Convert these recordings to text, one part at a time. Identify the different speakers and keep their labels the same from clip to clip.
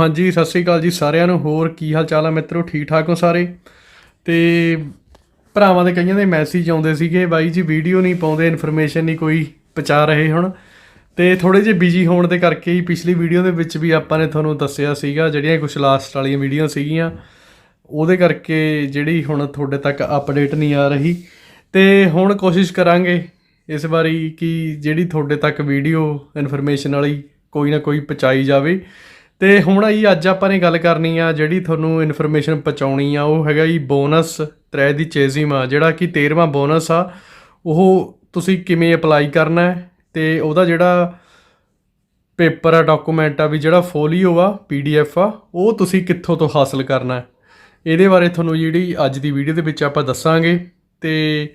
Speaker 1: ਹਾਂਜੀ, ਸਤਿ ਸ੍ਰੀ ਅਕਾਲ ਜੀ ਸਾਰਿਆਂ ਨੂੰ। ਹੋਰ ਕੀ ਹਾਲ ਚਾਲ ਆ ਮਿੱਤਰੋ? ਠੀਕ ਠਾਕ ਹੋ ਸਾਰੇ? ਤੇ ਭਰਾਵਾਂ ਦੇ ਕਈਆਂ ਦੇ ਮੈਸੇਜ ਆਉਂਦੇ ਸੀਗੇ, ਬਾਈ ਜੀ ਵੀਡੀਓ ਨਹੀਂ ਪਾਉਂਦੇ ਇਨਫੋਰਮੇਸ਼ਨ ਨਹੀਂ ਕੋਈ ਪਹੁੰਚਾ ਰਹੇ ਹੁਣ। ਤੇ ਥੋੜੇ ਜਿਹੇ ਬਿਜ਼ੀ ਹੋਣ ਦੇ ਕਰਕੇ ਹੀ ਪਿਛਲੀ ਵੀਡੀਓ ਦੇ ਵਿੱਚ ਵੀ ਆਪਾਂ ਨੇ ਤੁਹਾਨੂੰ ਦੱਸਿਆ ਸੀਗਾ, ਜਿਹੜੀਆਂ ਕੁਝ ਲਾਸਟ ਵਾਲੀਆਂ ਵੀਡੀਓ ਸੀਗੀਆਂ, ਉਹਦੇ ਕਰਕੇ ਜਿਹੜੀ ਹੁਣ ਤੁਹਾਡੇ ਤੱਕ ਅਪਡੇਟ ਨਹੀਂ ਆ ਰਹੀ। ਤੇ ਹੁਣ ਕੋਸ਼ਿਸ਼ ਕਰਾਂਗੇ ਇਸ ਵਾਰੀ ਕਿ ਜਿਹੜੀ ਤੁਹਾਡੇ ਤੱਕ ਵੀਡੀਓ ਇਨਫੋਰਮੇਸ਼ਨ ਵਾਲੀ ਕੋਈ ਨਾ ਕੋਈ ਪਹੁੰਚਾਈ ਜਾਵੇ। ਤੇ ਹੁਣ ਆਈ, ਅੱਜ ਆਪਾਂ ਨੇ ਗੱਲ ਕਰਨੀ ਆ ਜਿਹੜੀ ਤੁਹਾਨੂੰ ਇਨਫੋਰਮੇਸ਼ਨ ਪਹੁੰਚਾਉਣੀ ਆ, ਉਹ ਹੈਗਾ ਜੀ ਬੋਨਸ ਤ੍ਰੈ ਦੀ ਚੇਜ਼ਿਮ ਆ ਜਿਹੜਾ ਕਿ 13ਵਾਂ ਬੋਨਸ ਆ, ਉਹ ਤੁਸੀਂ ਕਿਵੇਂ ਅਪਲਾਈ ਕਰਨਾ ਹੈ ਤੇ ਉਹਦਾ ਜਿਹੜਾ ਪੇਪਰ ਆ ਡਾਕੂਮੈਂਟ ਆ, ਵੀ ਜਿਹੜਾ ਫੋਲੀਓ ਆ ਪੀਡੀਐਫ ਆ, ਉਹ ਤੁਸੀਂ ਕਿੱਥੋਂ ਤੋਂ ਹਾਸਲ ਕਰਨਾ ਹੈ। ਇਹਦੇ ਬਾਰੇ ਤੁਹਾਨੂੰ ਜਿਹੜੀ ਅੱਜ ਦੀ ਵੀਡੀਓ ਦੇ ਵਿੱਚ ਆਪਾਂ ਦੱਸਾਂਗੇ ਤੇ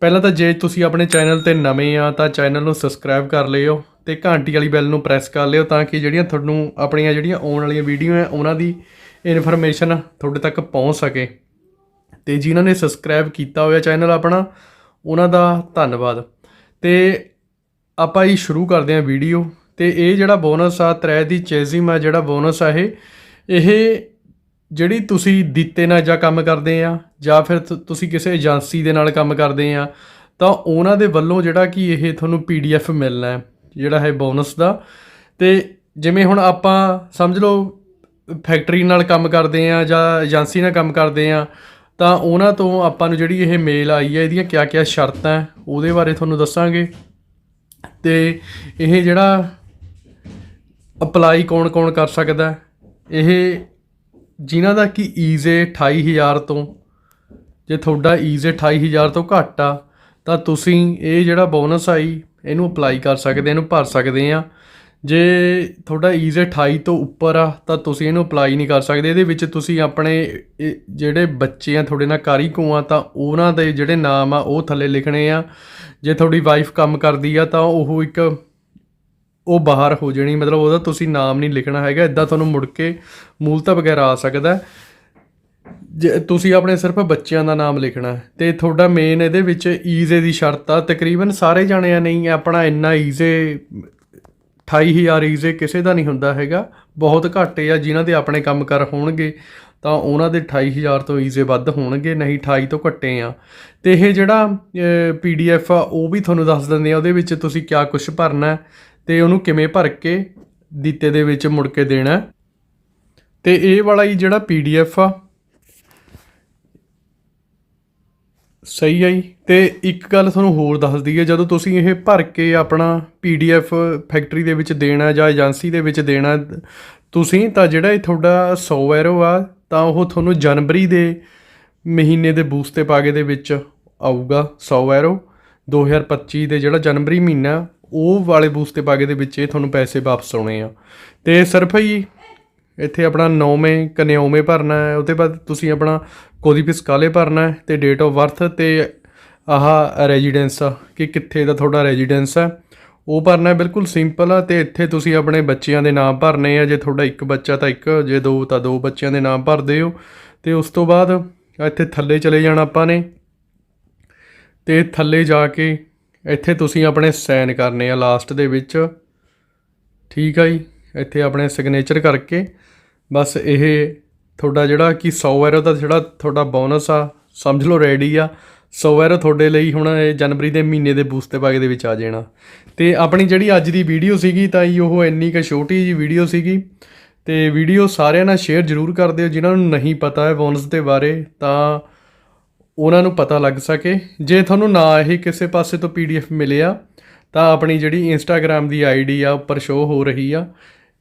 Speaker 1: ਪਹਿਲਾਂ ਤਾਂ ਜੇ ਤੁਸੀਂ ਆਪਣੇ ਚੈਨਲ ਤੇ ਨਵੇਂ ਆ, ਤਾਂ ਚੈਨਲ ਨੂੰ ਸਬਸਕ੍ਰਾਈਬ ਕਰ ਲਿਓ ਤੇ ਘੰਟੀ ਵਾਲੀ ਬੈਲ ਨੂੰ ਪ੍ਰੈਸ ਕਰ ਲਿਓ ਤਾਂ ਕਿ ਜਿਹੜੀਆਂ ਤੁਹਾਨੂੰ ਆਪਣੀਆਂ ਜਿਹੜੀਆਂ ਆਉਣ ਵਾਲੀਆਂ ਵੀਡੀਓ ਹੈ, ਉਹਨਾਂ ਦੀ ਇਨਫੋਰਮੇਸ਼ਨ ਤੁਹਾਡੇ ਤੱਕ ਪਹੁੰਚ ਸਕੇ। ਤੇ ਜਿਨ੍ਹਾਂ ਨੇ ਸਬਸਕ੍ਰਾਈਬ ਕੀਤਾ ਹੋਇਆ ਚੈਨਲ ਆਪਣਾ, ਉਹਨਾਂ ਦਾ ਧੰਨਵਾਦ। ਤੇ ਆਪਾਂ ਹੀ ਸ਼ੁਰੂ ਕਰਦੇ ਹਾਂ ਵੀਡੀਓ ਤੇ ਇਹ ਜਿਹੜਾ ਬੋਨਸ ਆ, ਤ੍ਰੈ ਦੀ ਚੇਜ਼ਿਮ ਆ, ਜਿਹੜਾ ਬੋਨਸ ਆ ਇਹ ਇਹ ਜਿਹੜੀ ਤੁਸੀਂ ਦਿੱਤੇ ਨਾਲ ਜਾਂ ਕੰਮ ਕਰਦੇ ਆ, ਜਾਂ ਫਿਰ ਤੁ- ਤੁਸੀਂ ਕਿਸੇ ਏਜੰਸੀ ਦੇ ਨਾਲ ਕੰਮ ਕਰਦੇ ਆ, ਤਾਂ ਉਹਨਾਂ ਦੇ ਵੱਲੋਂ ਜਿਹੜਾ ਕਿ ਇਹ ਤੁਹਾਨੂੰ ਪੀਡੀਐਫ ਮਿਲਣਾ ਹੈ। ਜਿਹੜਾ ਹੈ ਬੋਨਸ ਦਾ। ਤੇ ਜਿਵੇਂ ਹੁਣ ਆਪਾਂ ਸਮਝ ਲਓ ਫੈਕਟਰੀ ਨਾਲ ਕੰਮ ਕਰਦੇ ਆ ਜਾਂ ਏਜੰਸੀ ਨਾਲ ਕੰਮ ਕਰਦੇ ਆ ਤਾਂ ਉਹਨਾਂ ਤੋਂ ਆਪਾਂ ਨੂੰ ਜਿਹੜੀ ਇਹ ਮੇਲ ਆਈ ਹੈ, ਇਹਦੀਆਂ ਕਿਆ-ਕਿਆ ਸ਼ਰਤਾਂ ਉਹਦੇ ਬਾਰੇ ਤੁਹਾਨੂੰ ਦੱਸਾਂਗੇ। ਤੇ ਇਹ ਜਿਹੜਾ ਅਪਲਾਈ ਕੌਣ-ਕੌਣ ਕਰ ਸਕਦਾ ਇਹ ਜਿਨ੍ਹਾਂ ਦਾ ਕਿ ਈਜ਼ੇ 28000 ਤੋਂ, ਜੇ ਤੁਹਾਡਾ ਈਜ਼ੇ 28000 ਤੋਂ ਘੱਟ ਆ, ਤਾਂ ਤੁਸੀਂ ਇਹ ਜਿਹੜਾ ਬੋਨਸ ਆਈ ਇਹਨੂੰ ਅਪਲਾਈ ਕਰ ਸਕਦੇ ਇਹਨੂੰ ਭਰ ਸਕਦੇ ਆ। ਜੇ ਤੁਹਾਡਾ ਈਜ਼ 28 ਤੋਂ ਉੱਪਰ ਆ, ਤਾਂ ਤੁਸੀਂ ਇਹਨੂੰ ਅਪਲਾਈ ਨਹੀਂ ਕਰ ਸਕਦੇ। ਇਹਦੇ ਵਿੱਚ ਤੁਸੀਂ ਆਪਣੇ ਜਿਹੜੇ ਬੱਚੇ ਆ, ਤੁਹਾਡੇ ਨਾਲ ਕਾਰੀਕੂ ਆ, ਤਾਂ ਉਹਨਾਂ ਦੇ ਜਿਹੜੇ ਨਾਮ ਆ, ਉਹ ਥੱਲੇ ਲਿਖਣੇ ਆ। ਜੇ ਤੁਹਾਡੀ ਵਾਈਫ ਕੰਮ ਕਰਦੀ ਆ, ਤਾਂ ਉਹ ਇੱਕ, ਉਹ ਬਾਹਰ ਹੋ ਜਾਣੀ। ਮਤਲਬ ਉਹਦਾ ਤੁਸੀਂ ਨਾਮ ਨਹੀਂ ਲਿਖਣਾ ਹੈਗਾ। ਇਦਾਂ ਤੁਹਾਨੂੰ ਮੁੜ ਕੇ ਮੂਲਤਾ ਵਗੈਰਾ ਆ ਸਕਦਾ। ਜੇ ਤੁਸੀਂ ਆਪਣੇ ਸਿਰਫ ਬੱਚਿਆਂ ਦਾ ਨਾਮ ਲਿਖਣਾ ਹੈ, ਤੇ ਤੁਹਾਡਾ ਮੇਨ ਇਹਦੇ ਵਿੱਚ ਈਜ਼ੇ ਦੀ ਸ਼ਰਤ ਆ, ਤਕਰੀਬਨ ਸਾਰੇ ਜਾਣਿਆਂ ਨਹੀਂ, ਆਪਣਾ ਇੰਨਾ ਈਜ਼ੇ 28000 ਈਜ਼ੇ ਕਿਸੇ ਦਾ ਨਹੀਂ ਹੁੰਦਾ ਹੈਗਾ, ਬਹੁਤ ਘੱਟ ਆ, ਜਿਨ੍ਹਾਂ ਦੇ ਆਪਣੇ ਕੰਮ ਕਰ ਹੋਣਗੇ, ਤਾਂ ਉਹਨਾਂ ਦੇ 28000 ਤੋਂ ਈਜ਼ੇ ਵੱਧ ਹੋਣਗੇ, ਨਹੀਂ 28 ਤੋਂ ਘੱਟੇ ਆ ਤੇ ਇਹ ਜਿਹੜਾ ਪੀਡੀਐਫ ਆ, ਉਹ ਵੀ ਤੁਹਾਨੂੰ ਦੱਸ ਦਿੰਦੇ ਆ, ਉਹਦੇ ਵਿੱਚ ਤੁਸੀਂ ਕਿਆ ਕੁਝ ਭਰਨਾ ਹੈ, ਤੇ ਉਹਨੂੰ ਕਿਵੇਂ ਭਰ ਕੇ ਦਿੱਤੇ ਦੇ ਵਿੱਚ ਮੁੜ ਕੇ ਦੇਣਾ ਹੈ। ਤੇ ਇਹ ਵਾਲਾ ਹੀ ਜਿਹੜਾ ਪੀਡੀਐਫ ਆ ਸਹੀ ਹੈ ਜੀ। ਤੇ ਇੱਕ ਗੱਲ ਤੁਹਾਨੂੰ ਹੋਰ ਦੱਸ ਦਈਏ, ਜਦੋਂ ਤੁਸੀਂ ਇਹ ਭਰ ਕੇ ਆਪਣਾ ਪੀਡੀਐਫ ਫੈਕਟਰੀ ਦੇ ਵਿੱਚ ਦੇਣਾ ਜਾਂ ਏਜੰਸੀ ਦੇ ਵਿੱਚ ਦੇਣਾ, ਤੁਸੀਂ ਤਾਂ ਜਿਹੜਾ ਇਹ ਤੁਹਾਡਾ ਸੌਫਟਵੇਅਰ ਆ ਤਾਂ ਉਹ ਤੁਹਾਨੂੰ ਜਨਵਰੀ ਦੇ ਮਹੀਨੇ ਦੇ ਬੂਸਤੇ ਪਾਗੇ ਦੇ ਵਿੱਚ ਆਊਗਾ 100 ਐਰੋ 2025 ਦੇ ਜਿਹੜਾ ਜਨਵਰੀ ਮਹੀਨਾ, ਉਹ ਵਾਲੇ ਬੂਸਤੇ ਪਾਗੇ ਦੇ ਵਿੱਚ ਇਹ ਤੁਹਾਨੂੰ ਪੈਸੇ ਵਾਪਸ ਆਉਣੇ ਆ। ਤੇ ਸਿਰਫ ਹੀ ਇੱਥੇ ਆਪਣਾ ਨੌਵੇਂ, ਕਨਿਓਵੇਂ ਭਰਨਾ ਹੈ, ਉਹਦੇ ਬਾਅਦ ਤੁਸੀਂ ਆਪਣਾ ਕੋਦੀ ਫਿਸਕਾਲੇ ਭਰਨਾ ਹੈ ਤੇ ਡੇਟ ਆਫ ਬਰਥ ਤੇ ਆਹ ਰੈਜ਼ੀਡੈਂਸ ਆ, ਕਿ ਕਿੱਥੇ ਦਾ ਤੁਹਾਡਾ ਰੈਜ਼ੀਡੈਂਸ ਹੈ। ਉਹ ਭਰਨਾ ਹੈ, ਬਿਲਕੁਲ ਸਿੰਪਲ ਆ, ਤੇ ਇੱਥੇ ਤੁਸੀਂ ਆਪਣੇ ਬੱਚਿਆਂ ਦੇ ਨਾਮ ਭਰਨੇ ਆ, ਜੇ ਤੁਹਾਡਾ ਇੱਕ ਬੱਚਾ ਤਾਂ ਇੱਕ, ਜੇ ਦੋ ਤਾਂ ਦੋ ਬੱਚਿਆਂ ਦੇ ਨਾਮ ਭਰਦੇ ਹੋ। ਤੇ ਉਸ ਤੋਂ ਬਾਅਦ ਇੱਥੇ ਥੱਲੇ ਚਲੇ ਜਾਣਾ ਆਪਾਂ ਨੇ। ਤੇ ਥੱਲੇ ਜਾ ਕੇ ਇੱਥੇ ਤੁਸੀਂ ਆਪਣੇ ਸਾਈਨ ਕਰਨੇ ਆ ਲਾਸਟ ਦੇ ਵਿੱਚ। ਠੀਕ ਆ ਜੀ? ਇੱਥੇ ਆਪਣੇ ਸਿਗਨੇਚਰ ਕਰਕੇ, ਬਸ ਇਹ ਤੁਹਾਡਾ ਜਿਹੜਾ ਕਿ 100 ਐਰੋ ਦਾ ਜਿਹੜਾ ਤੁਹਾਡਾ ਬੋਨਸ ਆ, ਸਮਝ ਲਓ ਰੈਡੀ ਆ 100 ਐਰੋ ਤੁਹਾਡੇ ਲਈ ਹੁਣ ਇਹ ਜਨਵਰੀ ਦੇ ਮਹੀਨੇ ਦੇ ਬੂਸਤੇ ਬਾਗ ਦੇ ਵਿੱਚ ਆ ਜਾਣਾ। ਤੇ ਆਪਣੀ ਜਿਹੜੀ ਅੱਜ ਦੀ ਵੀਡੀਓ ਸੀਗੀ ਤਾਂ ਜੀ ਉਹ ਇੰਨੀ ਕੁ ਛੋਟੀ ਜੀ ਵੀਡੀਓ ਸੀਗੀ, ਤੇ ਵੀਡੀਓ ਸਾਰਿਆਂ ਨਾਲ ਸ਼ੇਅਰ ਜ਼ਰੂਰ ਕਰ ਦਿਓ, ਜਿਨ੍ਹਾਂ ਨੂੰ ਨਹੀਂ ਪਤਾ ਹੈ ਬੋਨਸ ਦੇ ਬਾਰੇ, ਤਾਂ ਉਹਨਾਂ ਨੂੰ ਪਤਾ ਲੱਗ ਸਕੇ। ਜੇ ਤੁਹਾਨੂੰ ਨਾ ਇਹ ਕਿਸੇ ਪਾਸੇ ਤੋਂ ਪੀਡੀਐਫ ਮਿਲਿਆ, ਤਾਂ ਆਪਣੀ ਜਿਹੜੀ ਇੰਸਟਾਗ੍ਰam ਦੀ ਆਈਡੀ ਆ, ਉੱਪਰ ਸ਼ੋ ਹੋ ਰਹੀ ਆ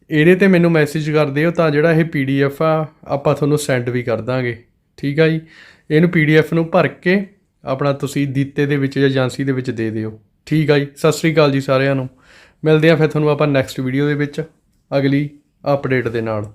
Speaker 1: ਇਹਦੇ ਤੇ ਮੈਨੂੰ ਮੈਸੇਜ ਕਰ ਦਿਓ ਤਾਂ ਜਿਹੜਾ ਇਹ ਪੀਡੀਐਫ ਆ, ਆਪਾਂ ਤੁਹਾਨੂੰ ਸੈਂਡ ਵੀ ਕਰ ਦਾਂਗੇ। ਠੀਕ ਆ ਜੀ? ਇਹਨੂੰ ਪੀਡੀਐਫ ਨੂੰ ਭਰ ਕੇ ਆਪਣਾ ਤੁਸੀਂ ਦਿੱਤੇ ਦੇ ਵਿੱਚ ਜਾਂ ਏਜੰਸੀ ਦੇ ਵਿੱਚ ਦੇ ਦਿਓ। ਠੀਕ ਆ ਜੀ? ਸਤਿ ਸ੍ਰੀ ਅਕਾਲ ਜੀ ਸਾਰਿਆਂ ਨੂੰ। ਮਿਲਦੇ ਆ ਫਿਰ ਤੁਹਾਨੂੰ ਆਪਾਂ ਨੈਕਸਟ ਵੀਡੀਓ ਦੇ ਵਿੱਚ ਅਗਲੀ ਅਪਡੇਟ ਦੇ ਨਾਲ।